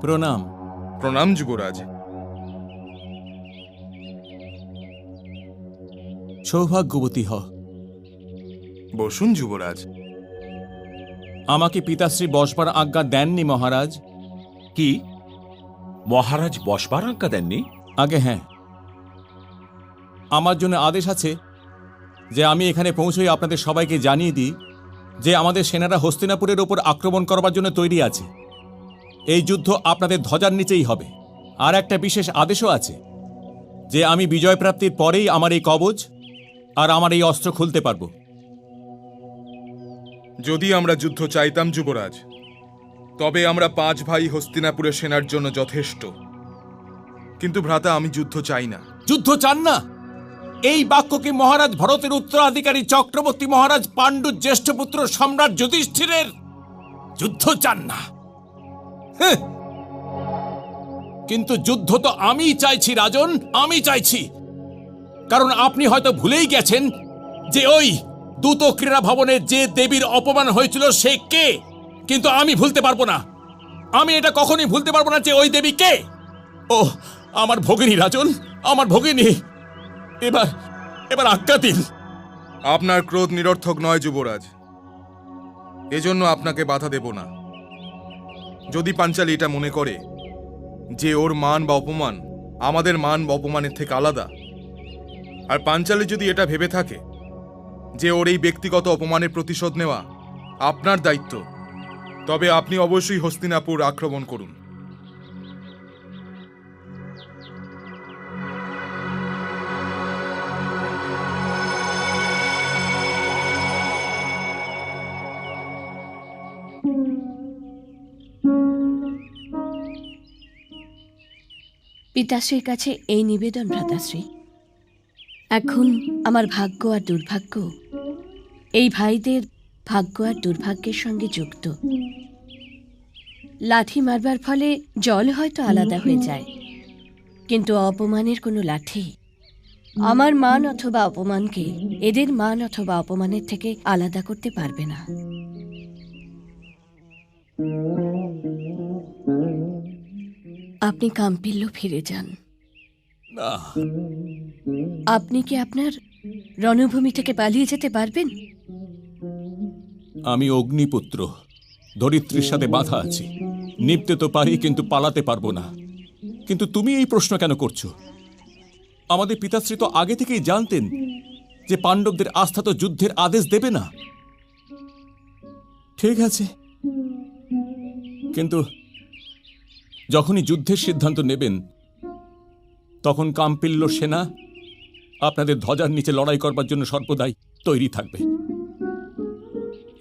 প্রণাম। প্রণাম যুবরাজ সৌভাগ্যবতী হ। বসুন যুবরাজ। আমাকে পিতাশ্রী বসবার আজ্ঞা দেননি মহারাজ। কি? মহারাজ বসবার আজ্ঞা দেননি? আগে হ্যাঁ। আমার জন্য আদেশ আছে যে আমি এখানে পৌঁছেই আপনাদের সবাইকে জানিয়ে দিই যে আমাদের সেনারা হস্তিনাপুরের ওপর আক্রমণ করবার জন্য তৈরি আছে। এই যুদ্ধ আপনাদের ধ্বজার নিচেই হবে। আর একটা বিশেষ আদেশও আছে যে আমি বিজয় প্রাপ্তির পরেই আমার এই কবচ আর আমার এই অস্ত্র খুলতে পারব। যদি আমরা যুদ্ধ চাইতাম যুবরাজ তবে আমরা পাঁচ ভাই হস্তিনাপুরের সেনার জন্য যথেষ্ট। কিন্তু ভ্রাতা আমি যুদ্ধ চাই না। যুদ্ধ চান না? এই বাক্যকে মহারাজ ভরতের উত্তরাধিকারী চক্রবর্তী মহারাজ পাণ্ডুর জ্যেষ্ঠ পুত্র সম্রাট যুধিষ্ঠিরের যুদ্ধ চান না। হেহ। কিন্তু যুদ্ধ তো আমিই চাইছি, রাজন, আমি চাইছি। কারণ আপনি হয়তো ভুলেই গেছেন যে ওই দ্রুত ক্রীড়া ভবনে যে দেবীর অপমান হয়েছিল সে কে? কিন্তু আমি ভুলতে পারব না। আমি এটা কখনই ভুলতে পারব না যে ওই দেবী কে? ও আমার ভগিনী, রাজন, আমার ভগিনী। এবার এবার আজ্ঞা দিন। আপনার ক্রোধ নিরর্থক নয়, যুবরাজ। এজন্য আপনাকে বাধা দেব না। যদি পাঞ্চালী এটা মনে করে যে ওর মান বা অপমান আমাদের মান বা অপমানের থেকে আলাদা, আর পাঞ্চালী যদি এটা ভেবে থাকে যে ওর এই ব্যক্তিগত অপমানের প্রতিশোধ নেওয়া আপনার দায়িত্ব, তবে আপনি অবশ্যই হস্তিনাপুর আক্রমণ করুন। পিতাশ্রীর কাছে এই নিবেদন, ভ্রাতাশ্রী। এখন আমার ভাগ্য আর দুর্ভাগ্য, এই ভাইদের ভাগ্য আর দুর্ভাগ্যের সঙ্গে যুক্ত। লাঠি মারবার ফলে জল হয়তো আলাদা হয়ে যায়, কিন্তু অপমানের কোনো লাঠি, আমার মান অথবা অপমানকে এদের মান অথবা অপমানের থেকে আলাদা করতে পারবে না। আপনি কাম্পিল্য ফিরে যান। না। আপনি কি আপনার রণভূমি থেকে পালিয়ে যেতে পারবেন? আমি অগ্নিপুত্র। ধরিত্রীর সাথে বাধা আছি। নিপতে তো পারি কিন্তু পালাতে পারব না। কিন্তু তুমি এই প্রশ্ন কেন করছ? আমাদের পিতাশ্রী তো আগে থেকেই জানতেন যে পাণ্ডবদের আস্থা তো যুদ্ধের আদেশ দেবে না। ঠিক আছে। কিন্তু যখনই যুদ্ধের সিদ্ধান্ত নেবেন তখন কাম্পিল্য সেনা আপনাদের ধ্বজার নিচে লড়াই করবার জন্য সর্বদাই তৈরি থাকবে।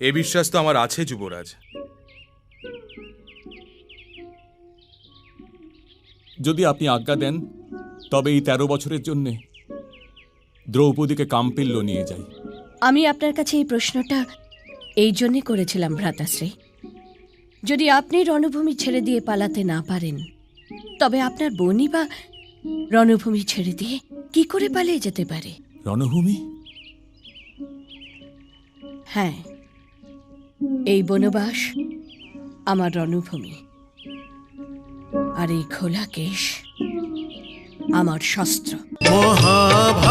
এ বিশ্বাস তো আমার আছে যুবরাজ। যদি আপনি আজ্ঞা দেন তবে এই তেরো বছরের জন্য দ্রৌপদীকে কাম্পিল্য নিয়ে যাই। আমি আপনার কাছে এই প্রশ্নটা এই জন্যে করেছিলাম ভ্রাতাশ্রী। যদি আপনি রণভূমি ছেড়ে দিয়ে পালাতে না পারেন তবে আপনার বোনই বা রণভূমি ছেড়ে দিয়ে কি করে পালিয়ে যেতে পারে? রণভূমি? হ্যাঁ এই বনবাস আমার রণভূমি। আর এই খোলা কেশ আমার শস্ত্র। মহাভারত